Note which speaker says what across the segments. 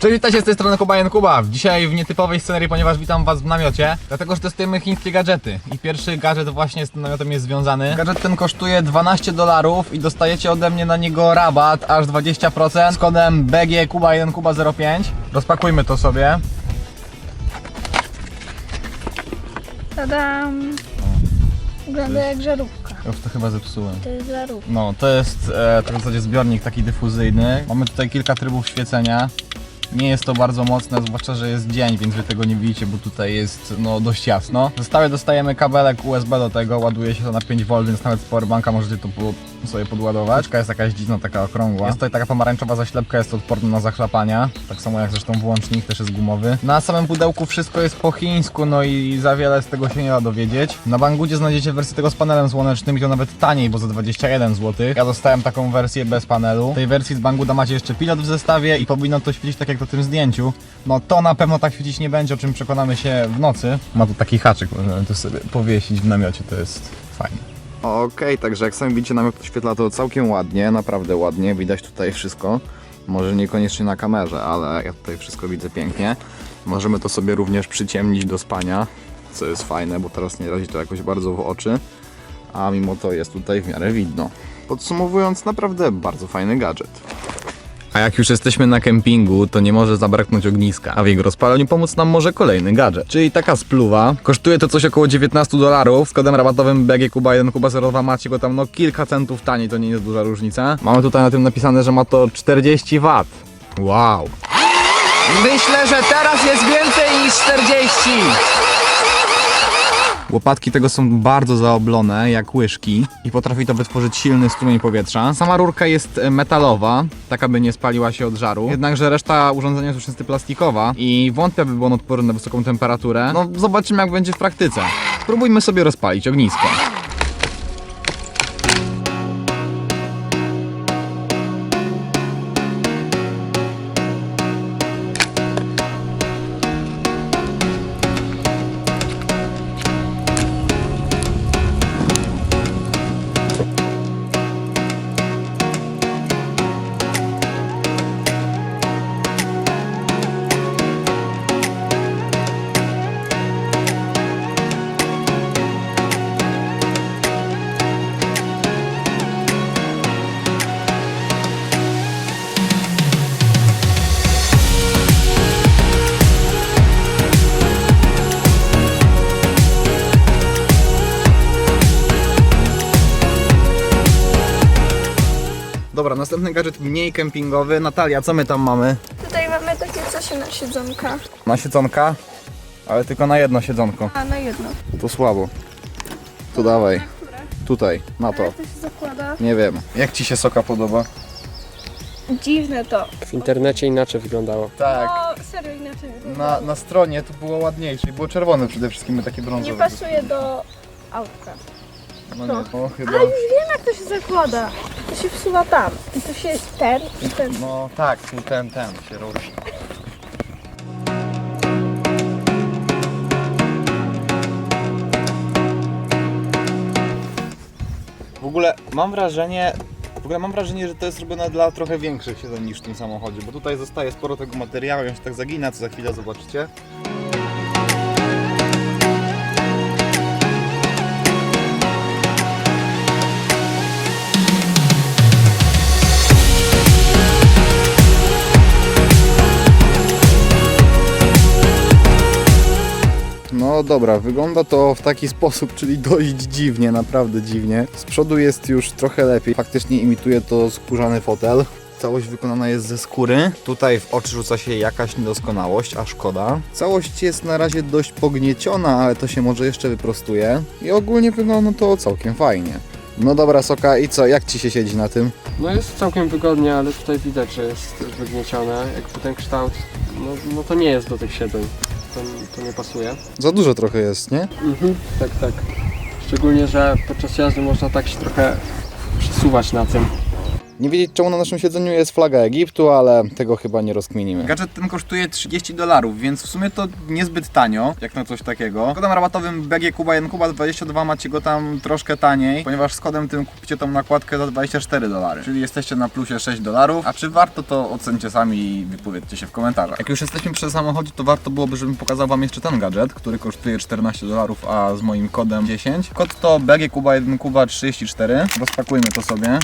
Speaker 1: Cześć, witajcie z tej strony Kuba Jan Kuba. Dzisiaj w nietypowej scenerii, ponieważ witam was w namiocie, dlatego że testujemy chińskie gadżety. I pierwszy gadżet właśnie z tym namiotem jest związany. Gadżet ten kosztuje 12 dolarów i dostajecie ode mnie na niego rabat aż 20% z kodem BG Kuba 1 Kuba 05. Rozpakujmy to sobie.
Speaker 2: Tadam! Wygląda jak żarówka.
Speaker 1: Już to chyba zepsułem.
Speaker 2: To jest żarówka.
Speaker 1: No, to jest e, to w zasadzie zbiornik taki dyfuzyjny. Mamy tutaj kilka trybów świecenia. Nie jest to bardzo mocne, zwłaszcza, że jest dzień, więc wy tego nie widzicie, bo tutaj jest no, dość jasno. W zestawie dostajemy kabelek USB do tego, ładuje się to na 5V, więc nawet z powerbanka możecie to sobie podładować. Paczka jest jakaś dziwna, taka okrągła. Jest tutaj taka pomarańczowa zaślepka, jest odporna na zachlapania. Tak samo jak zresztą włącznik, też jest gumowy. Na samym pudełku wszystko jest po chińsku, no i za wiele z tego się nie da dowiedzieć. Na Banggoodie znajdziecie wersję tego z panelem słonecznym i to nawet taniej, bo za 21 zł. Ja dostałem taką wersję bez panelu. W tej wersji z Bangooda macie jeszcze pilot w zestawie i powinno to świecić tak jak na tym zdjęciu. No to na pewno tak świecić nie będzie, o czym przekonamy się w nocy. Ma tu taki haczyk, możemy to sobie powiesić w namiocie, to jest fajne. Okej, także jak sami widzicie, namiot oświetla to całkiem ładnie, naprawdę ładnie, widać tutaj wszystko. Może niekoniecznie na kamerze, ale ja tutaj wszystko widzę pięknie. Możemy to sobie również przyciemnić do spania, co jest fajne, bo teraz nie razi to jakoś bardzo w oczy, a mimo to jest tutaj w miarę widno. Podsumowując, naprawdę bardzo fajny gadżet. A jak już jesteśmy na kempingu, to nie może zabraknąć ogniska, a w jego rozpaleniu pomóc nam może kolejny gadżet. Czyli taka spluwa. Kosztuje to coś około 19 dolarów. Z kodem rabatowym BG Kuba 1 Kuba 02 macie go tam no kilka centów taniej, to nie jest duża różnica. Mamy tutaj na tym napisane, że ma to 40 W. Wow. Myślę, że teraz jest więcej niż 40. Łopatki tego są bardzo zaoblone, jak łyżki i potrafi to wytworzyć silny strumień powietrza. Sama rurka jest e, metalowa, tak aby nie spaliła się od żaru. Jednakże reszta urządzenia jest już plastikowa i wątpię, by był on odporny na wysoką temperaturę. No zobaczymy jak będzie w praktyce. Spróbujmy sobie rozpalić ognisko. Dobra, następny gadżet mniej kempingowy. Natalia, co my tam mamy?
Speaker 2: Tutaj mamy takie coś na siedzonka.
Speaker 1: Na siedzonka, ale tylko na jedno siedzonko.
Speaker 2: A, na jedno.
Speaker 1: To słabo. To dawaj. Tutaj, na to.
Speaker 2: Jak to się zakłada?
Speaker 1: Nie wiem. Jak ci się soka podoba?
Speaker 2: Dziwne to.
Speaker 3: W internecie inaczej wyglądało.
Speaker 1: Tak.
Speaker 2: No, serio inaczej wygląda.
Speaker 1: Na, na stronie to było ładniejsze. i Było czerwone przede wszystkim, takie
Speaker 2: Nie
Speaker 1: brązowe.
Speaker 2: pasuje do autka.
Speaker 1: No nie, to chyba...
Speaker 2: A już wiem jak to się zakłada. To się wsuwa tam. I to się ten i ten.
Speaker 1: No tak, tu ten, ten się ruszy. W ogóle mam wrażenie, w ogóle mam wrażenie, że to jest robione dla trochę większych siedzeń niż w tym samochodzie, bo tutaj zostaje sporo tego materiału, on się tak zagina, co za chwilę zobaczycie. Dobra, wygląda to w taki sposób, czyli dość dziwnie, naprawdę dziwnie. Z przodu jest już trochę lepiej, faktycznie imituje to skórzany fotel. Całość wykonana jest ze skóry. Tutaj w oczy rzuca się jakaś niedoskonałość, a szkoda. Całość jest na razie dość pognieciona, ale to się może jeszcze wyprostuje. I ogólnie wygląda to całkiem fajnie. No dobra, Soka, i co? Jak Ci się siedzi na tym?
Speaker 3: No jest całkiem wygodnie, ale tutaj widać, że jest wygniecione. Jakby ten kształt, no, no to nie jest do tych siedzeń. To, to nie pasuje.
Speaker 1: Za dużo trochę jest, nie?
Speaker 3: Mhm, tak, tak. Szczególnie, że podczas jazdy można tak się trochę przesuwać na tym.
Speaker 1: Nie wiedzieć czemu na naszym siedzeniu jest flaga Egiptu, ale tego chyba nie rozkminimy. Gadżet ten kosztuje 30 dolarów, więc w sumie to niezbyt tanio, jak na coś takiego. Kodem rabatowym BG Kuba 1 Kuba 22 macie go tam troszkę taniej, ponieważ z kodem tym kupicie tą nakładkę za 24 dolary. Czyli jesteście na plusie 6 dolarów, a czy warto to ocencie sami i wypowiedzcie się w komentarzach. Jak już jesteśmy przy samochodzie, to warto byłoby, żebym pokazał wam jeszcze ten gadżet, który kosztuje 14 dolarów, a z moim kodem 10. Kod to BG Kuba 1 Kuba 34. Rozpakujmy to sobie.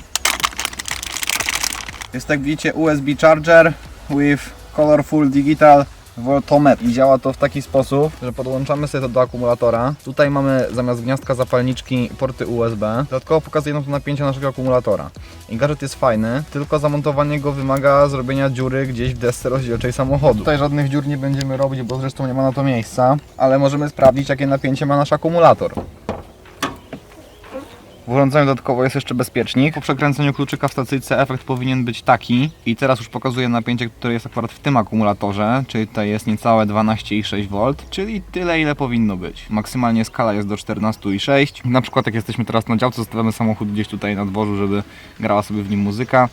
Speaker 1: Jest jak widzicie USB charger with colorful digital voltometr i działa to w taki sposób, że podłączamy sobie to do akumulatora. Tutaj mamy zamiast gniazdka zapalniczki porty USB. Dodatkowo pokazuje nam to napięcie naszego akumulatora. I gadżet jest fajny, tylko zamontowanie go wymaga zrobienia dziury gdzieś w desce rozdzielczej samochodu. Tutaj żadnych dziur nie będziemy robić, bo zresztą nie ma na to miejsca, ale możemy sprawdzić jakie napięcie ma nasz akumulator. W urządzeniu dodatkowo jest jeszcze bezpiecznik. Po przekręceniu kluczyka w stacyjce efekt powinien być taki. I teraz już pokazuję napięcie, które jest akurat w tym akumulatorze, czyli tutaj jest niecałe 12,6 V, czyli tyle ile powinno być. Maksymalnie skala jest do 14,6. Na przykład jak jesteśmy teraz na działce, zostawiamy samochód gdzieś tutaj na dworzu, żeby grała sobie w nim muzyka,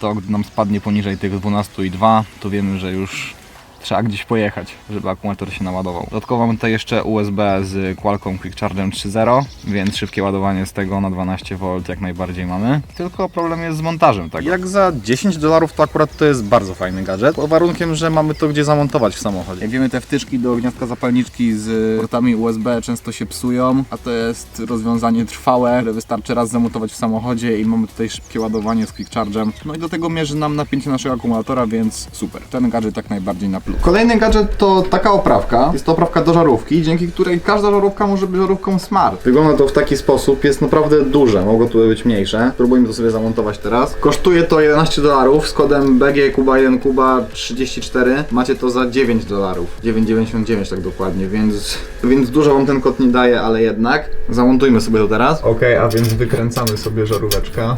Speaker 1: to gdy nam spadnie poniżej tych 12,2, to wiemy, że już trzeba gdzieś pojechać, żeby akumulator się naładował. Dodatkowo mamy tutaj jeszcze USB z Qualcomm Quick Chargerem 3.0, więc szybkie ładowanie z tego na 12V jak najbardziej mamy. Tylko problem jest z montażem tego. Jak za 10 dolarów to akurat to jest bardzo fajny gadżet, pod warunkiem, że mamy to gdzie zamontować w samochodzie. Jak wiemy te wtyczki do gniazdka zapalniczki z portami USB często się psują, a to jest rozwiązanie trwałe, które wystarczy raz zamontować w samochodzie i mamy tutaj szybkie ładowanie z Quick Chargem. No i do tego mierzy nam napięcie naszego akumulatora, więc super. Ten gadżet jak najbardziej na plus. Kolejny gadżet to taka oprawka. Jest to oprawka do żarówki, dzięki której każda żarówka może być żarówką smart. Wygląda to w taki sposób, jest naprawdę duże, mogło tu być mniejsze. Spróbujmy to sobie zamontować teraz. Kosztuje to 11 dolarów z kodem BG Kuba 1 Kuba 34. Macie to za 9 dolarów. 9,99 tak dokładnie, więc, więc dużo wam ten kod nie daje, ale jednak. Zamontujmy sobie to teraz. Ok, a więc wykręcamy sobie żaróweczkę.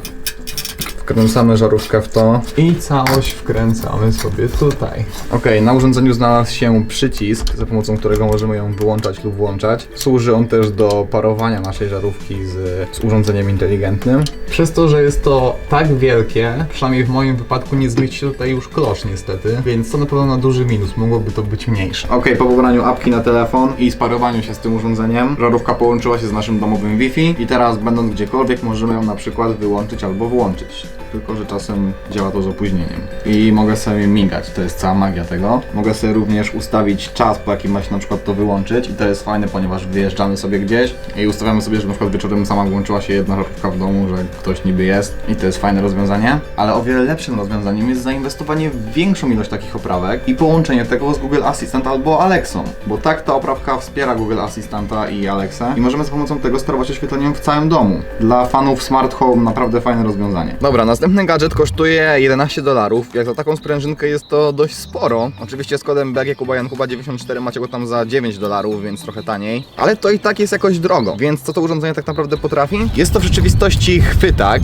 Speaker 1: Wkręcamy żarówkę w to i całość wkręcamy sobie tutaj. Ok, na urządzeniu znalazł się przycisk, za pomocą którego możemy ją wyłączać lub włączać. Służy on też do parowania naszej żarówki z, z urządzeniem inteligentnym. Przez to, że jest to tak wielkie, przynajmniej w moim wypadku nie zmieści się tutaj już klosz niestety, więc to na pewno na duży minus, mogłoby to być mniejsze. Ok, po pobraniu apki na telefon i sparowaniu się z tym urządzeniem, żarówka połączyła się z naszym domowym Wi-Fi i teraz będąc gdziekolwiek możemy ją na przykład wyłączyć albo włączyć. Tylko, że czasem działa to z opóźnieniem. I mogę sobie migać, to jest cała magia tego. Mogę sobie również ustawić czas, po jakim ma się na przykład to wyłączyć i to jest fajne, ponieważ wyjeżdżamy sobie gdzieś i ustawiamy sobie, że na przykład wieczorem sama włączyła się jedna żarówka w domu, że ktoś niby jest i to jest fajne rozwiązanie. Ale o wiele lepszym rozwiązaniem jest zainwestowanie w większą ilość takich oprawek i połączenie tego z Google Assistant albo Alexą, bo tak ta oprawka wspiera Google Assistanta i Alexa i możemy za pomocą tego sterować oświetleniem w całym domu. Dla fanów smart home naprawdę fajne rozwiązanie. Dobra, następny gadżet kosztuje 11 dolarów. Jak za taką sprężynkę jest to dość sporo. Oczywiście z kodem BG Kuba Jan Kuba 94 macie go tam za 9 dolarów, więc trochę taniej. Ale to i tak jest jakoś drogo. Więc co to urządzenie tak naprawdę potrafi? Jest to w rzeczywistości chwytak.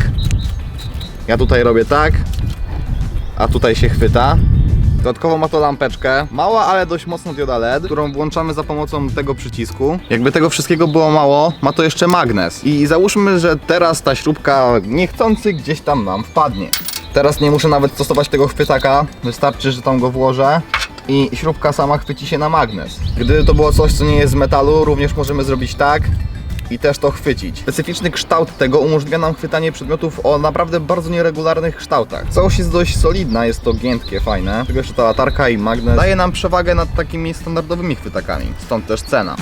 Speaker 1: Ja tutaj robię tak, a tutaj się chwyta. Dodatkowo ma to lampeczkę, mała, ale dość mocno dioda LED, którą włączamy za pomocą tego przycisku. Jakby tego wszystkiego było mało, ma to jeszcze magnes. I załóżmy, że teraz ta śrubka niechcący gdzieś tam nam wpadnie. Teraz nie muszę nawet stosować tego chwytaka, wystarczy, że tam go włożę i śrubka sama chwyci się na magnes. Gdyby to było coś, co nie jest z metalu, również możemy zrobić tak, i też to chwycić. Specyficzny kształt tego umożliwia nam chwytanie przedmiotów o naprawdę bardzo nieregularnych kształtach. Całość jest dość solidna, jest to giętkie, fajne. Tego jeszcze ta latarka i magnes daje nam przewagę nad takimi standardowymi chwytakami, stąd też cena.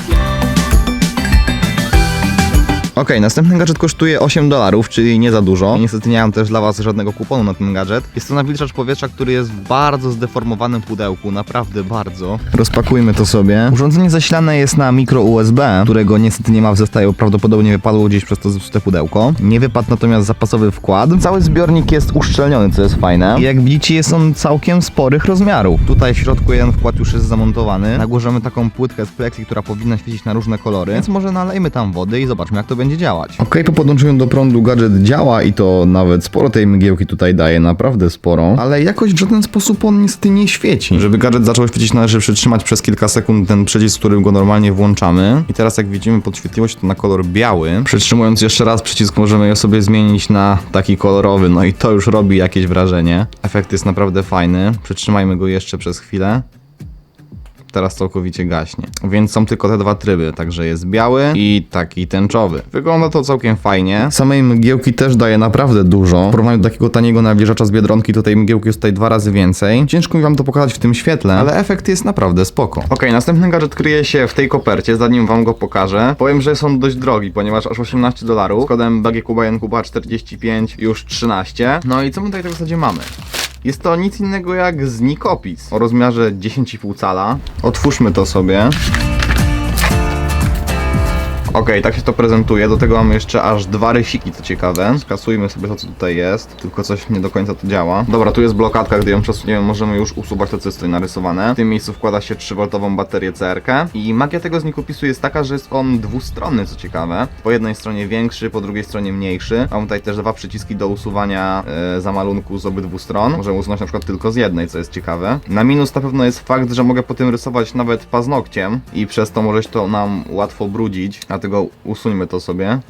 Speaker 1: Ok, następny gadżet kosztuje 8 dolarów, czyli nie za dużo. Niestety nie mam też dla Was żadnego kuponu na ten gadżet. Jest to nawilżacz powietrza, który jest w bardzo zdeformowanym pudełku, naprawdę bardzo. Rozpakujmy to sobie. Urządzenie zasilane jest na mikro USB, którego niestety nie ma w zestawie, prawdopodobnie wypadło gdzieś przez to zepsute pudełko. Nie wypadł natomiast zapasowy wkład. Cały zbiornik jest uszczelniony, co jest fajne. I jak widzicie jest on całkiem sporych rozmiarów. Tutaj w środku jeden wkład już jest zamontowany. Na taką płytkę z pleksji, która powinna świecić na różne kolory, więc może nalejmy tam wody i zobaczmy jak to będzie będzie działać. Ok, po podłączeniu do prądu gadżet działa i to nawet sporo tej mgiełki tutaj daje, naprawdę sporo, ale jakoś w żaden sposób on niestety nie świeci. Żeby gadżet zaczął świecić, należy przytrzymać przez kilka sekund ten przycisk, którym go normalnie włączamy. I teraz jak widzimy, podświetliło się to na kolor biały. Przytrzymując jeszcze raz przycisk, możemy je sobie zmienić na taki kolorowy, no i to już robi jakieś wrażenie. Efekt jest naprawdę fajny. Przytrzymajmy go jeszcze przez chwilę teraz całkowicie gaśnie. Więc są tylko te dwa tryby, także jest biały i taki tęczowy. Wygląda to całkiem fajnie. Samej mgiełki też daje naprawdę dużo. W porównaniu do takiego taniego nawilżacza z Biedronki, tutaj mgiełki jest tutaj dwa razy więcej. Ciężko mi wam to pokazać w tym świetle, ale efekt jest naprawdę spoko. Ok, następny gadżet kryje się w tej kopercie, zanim wam go pokażę. Powiem, że są dość drogi, ponieważ aż 18 dolarów. Z kodem BGKuba 45 już 13. No i co my tutaj w zasadzie mamy? Jest to nic innego jak znikopis o rozmiarze 10,5 cala. Otwórzmy to sobie. Okej, tak się to prezentuje. Do tego mamy jeszcze aż dwa rysiki, co ciekawe. Skasujmy sobie to, co tutaj jest. Tylko coś nie do końca to działa. Dobra, tu jest blokadka, gdy ją przesuniemy, możemy już usuwać to, co jest tutaj narysowane. W tym miejscu wkłada się 3V baterię CRK. I magia tego znikopisu jest taka, że jest on dwustronny, co ciekawe. Po jednej stronie większy, po drugiej stronie mniejszy. Mamy tutaj też dwa przyciski do usuwania e, zamalunku z obydwu stron. Możemy usunąć na przykład tylko z jednej, co jest ciekawe. Na minus na pewno jest fakt, że mogę po tym rysować nawet paznokciem i przez to może się to nam łatwo brudzić. Dlatego usuńmy to sobie.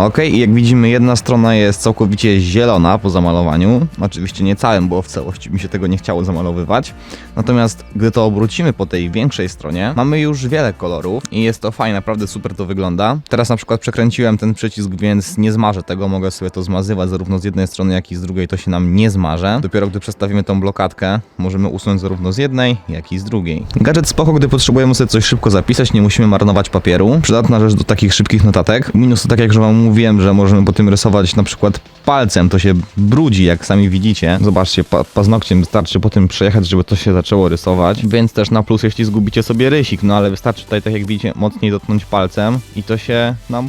Speaker 1: No okej, i jak widzimy jedna strona jest całkowicie zielona po zamalowaniu. Oczywiście nie całym, bo w całości mi się tego nie chciało zamalowywać. Natomiast gdy to obrócimy po tej większej stronie, mamy już wiele kolorów i jest to fajnie, naprawdę super to wygląda. Teraz na przykład przekręciłem ten przycisk, więc nie zmarzę tego, mogę sobie to zmazywać zarówno z jednej strony, jak i z drugiej, to się nam nie zmarze. Dopiero gdy przestawimy tą blokadkę, możemy usunąć zarówno z jednej, jak i z drugiej. Gadżet spoko, gdy potrzebujemy sobie coś szybko zapisać, nie musimy marnować papieru. Przydatna rzecz do takich szybkich notatek. Minus to tak jak, że wam mówiłem, że możemy po tym rysować na przykład palcem, to się brudzi, jak sami widzicie. Zobaczcie, pa paznokciem wystarczy po tym przejechać, żeby to się zaczęło rysować. Więc też na plus, jeśli zgubicie sobie rysik, no ale wystarczy tutaj, tak jak widzicie, mocniej dotknąć palcem i to się nam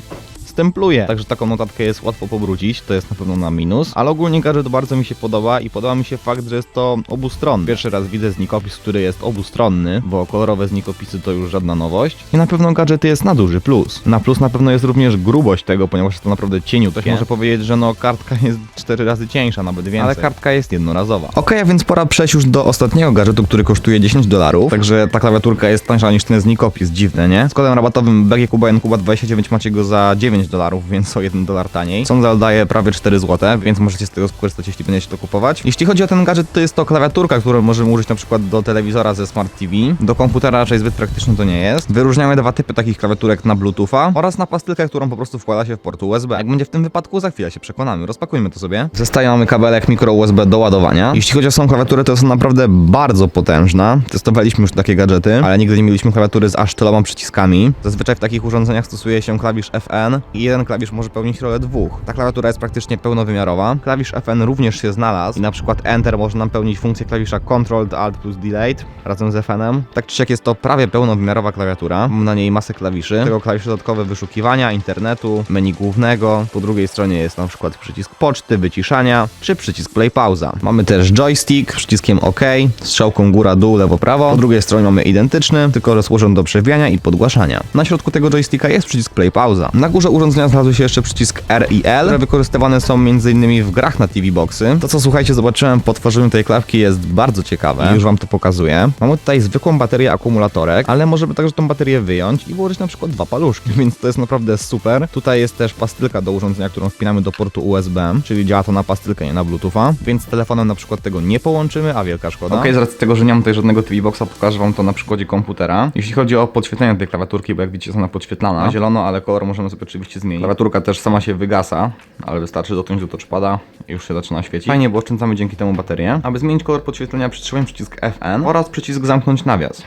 Speaker 1: stempluje. Także taką notatkę jest łatwo pobrudzić, to jest na pewno na minus. Ale ogólnie gadżet bardzo mi się podoba i podoba mi się fakt, że jest to obustronny. Pierwszy raz widzę znikopis, który jest obustronny, bo kolorowe znikopisy to już żadna nowość. I na pewno gadżet jest na duży plus. Na plus na pewno jest również grubość tego, ponieważ jest to naprawdę cieniu. Ktoś może powiedzieć, że no kartka jest 4 razy cieńsza, nawet więcej. Ale kartka jest jednorazowa. Okej, a więc pora przejść już do ostatniego gadżetu, który kosztuje 10 dolarów. Także ta klawiaturka jest tańsza niż ten znikopis, dziwne, nie? Z kodem rabatowym BGKuba29 macie go za 9 dolarów, więc o 1 dolar taniej. Sonzel daje prawie 4 zł, więc możecie z tego skorzystać, jeśli będziecie to kupować. Jeśli chodzi o ten gadżet, to jest to klawiaturka, którą możemy użyć na przykład do telewizora ze Smart TV. Do komputera raczej zbyt praktyczny to nie jest. Wyróżniamy dwa typy takich klawiaturek na Bluetootha oraz na pastylkę, którą po prostu wkłada się w port USB. Jak będzie w tym wypadku, za chwilę się przekonamy. Rozpakujmy to sobie. W zestawie mamy kabelek mikro USB do ładowania. Jeśli chodzi o samą klawiaturę, to jest naprawdę bardzo potężna. Testowaliśmy już takie gadżety, ale nigdy nie mieliśmy klawiatury z aż tyloma przyciskami. Zazwyczaj w takich urządzeniach stosuje się klawisz FN i jeden klawisz może pełnić rolę dwóch. Ta klawiatura jest praktycznie pełnowymiarowa. Klawisz FN również się znalazł i na przykład Enter może nam pełnić funkcję klawisza Ctrl, Alt plus Delete razem z FN-em. Tak czy siak jest to prawie pełnowymiarowa klawiatura. Mam na niej masę klawiszy. Tego klawisze dodatkowe wyszukiwania, internetu, menu głównego. Po drugiej stronie jest na przykład przycisk poczty, wyciszania czy przycisk play pauza. Mamy też joystick przyciskiem OK, strzałką góra, dół, lewo, prawo. Po drugiej stronie mamy identyczny, tylko że służą do przewijania i podgłaszania. Na środku tego joysticka jest przycisk play pauza. Na górze urządzenia znalazły się jeszcze przycisk R i L, które wykorzystywane są m.in. w grach na TV Boxy. To co słuchajcie, zobaczyłem po tworzeniu tej klawki jest bardzo ciekawe już wam to pokazuję. Mamy tutaj zwykłą baterię akumulatorek, ale możemy także tą baterię wyjąć i włożyć na przykład dwa paluszki, więc to jest naprawdę super. Tutaj jest też pastylka do urządzenia, którą wpinamy do portu USB, czyli działa to na pastylkę, nie na Bluetootha, więc z telefonem na przykład tego nie połączymy, a wielka szkoda. Okej, z racji tego, że nie mam tutaj żadnego TV Boxa, pokażę wam to na przykładzie komputera. Jeśli chodzi o podświetlenie tej klawiaturki, bo jak widzicie jest ona podświetlana na zielono, ale kolor możemy sobie oczywiście oczywiście zmienić. Klawiaturka też sama się wygasa, ale wystarczy dotknąć do touchpada i już się zaczyna świecić. Fajnie, bo oszczędzamy dzięki temu baterię. Aby zmienić kolor podświetlenia przytrzymałem przycisk FN oraz przycisk zamknąć nawias.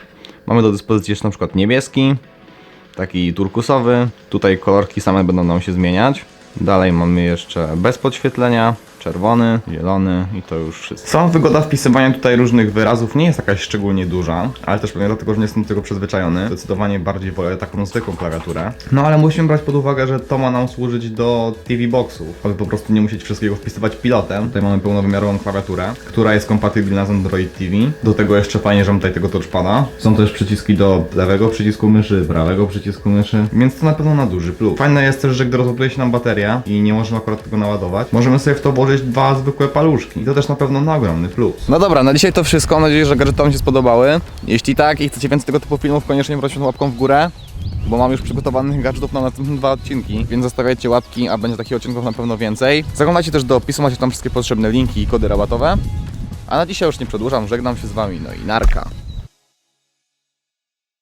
Speaker 1: Mamy do dyspozycji jeszcze przykład niebieski, taki turkusowy. Tutaj kolorki same będą nam się zmieniać. Dalej mamy jeszcze bez podświetlenia, czerwony, zielony i to już wszystko. Sama wygoda wpisywania tutaj różnych wyrazów nie jest jakaś szczególnie duża, ale też pewnie dlatego, że nie jestem do tego przyzwyczajony. Zdecydowanie bardziej wolę taką zwykłą klawiaturę. No ale musimy brać pod uwagę, że to ma nam służyć do TV boxów, aby po prostu nie musieć wszystkiego wpisywać pilotem. Tutaj mamy pełnowymiarową klawiaturę, która jest kompatybilna z Android TV. Do tego jeszcze fajnie, że mam tutaj tego touchpada. Są też przyciski do lewego przycisku myszy, prawego przycisku myszy, więc to na pewno na duży plus. Fajne jest też, że gdy rozładuje się nam bateria i nie możemy akurat tego naładować, możemy sobie w to włożyć dwa zwykłe paluszki. I to też na pewno na ogromny plus. No dobra, na dzisiaj to wszystko. Mam nadzieję, że gadżety Wam się spodobały. Jeśli tak i chcecie więcej tego typu filmów, koniecznie proszę łapką w górę. Bo mam już przygotowanych gadżetów na następne dwa odcinki, więc zostawiajcie łapki, a będzie takich odcinków na pewno więcej. Zaglądajcie też do opisu, macie tam wszystkie potrzebne linki i kody rabatowe. A na dzisiaj już nie przedłużam, żegnam się z Wami, no i narka.